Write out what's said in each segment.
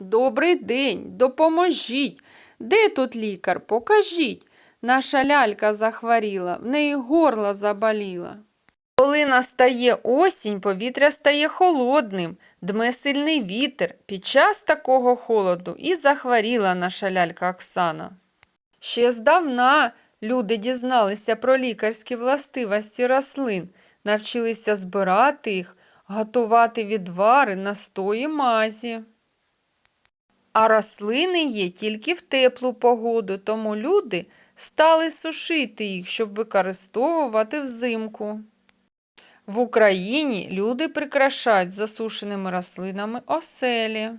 Добрий день, допоможіть. Де тут лікар? Покажіть. Наша лялька захворіла, в неї горло заболіло. Коли настає осінь, повітря стає холодним, дме сильний вітер. Під час такого холоду і захворіла наша лялька Оксана. Ще здавна люди дізналися про лікарські властивості рослин, навчилися збирати їх, готувати відвари, настої мазі. А рослини є тільки в теплу погоду, тому люди стали сушити їх, щоб використовувати взимку. В Україні люди прикрашають засушеними рослинами оселі.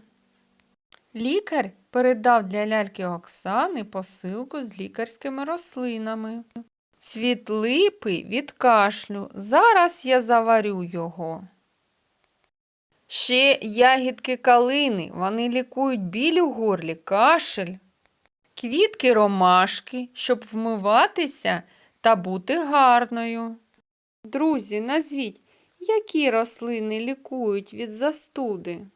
Лікар передав для ляльки Оксани посилку з лікарськими рослинами. Цвіт липи від кашлю. Зараз я заварю його. Ще ягідки калини, вони лікують біль у горлі, кашель. Квітки ромашки, щоб вмиватися та бути гарною. Друзі, назвіть, які рослини лікують від застуди?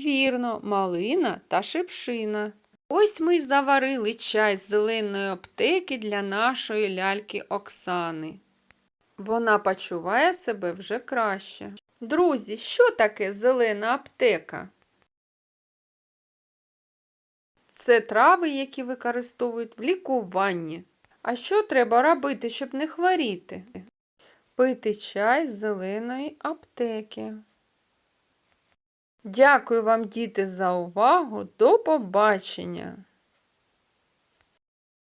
Вірно, малина та шипшина. Ось ми й заварили чай з зеленої аптеки для нашої ляльки Оксани. Вона почуває себе вже краще. Друзі, що таке зелена аптека? Це трави, які використовують в лікуванні. А що треба робити, щоб не хворіти? Пити чай з зеленої аптеки. Дякую вам, діти, за увагу. До побачення!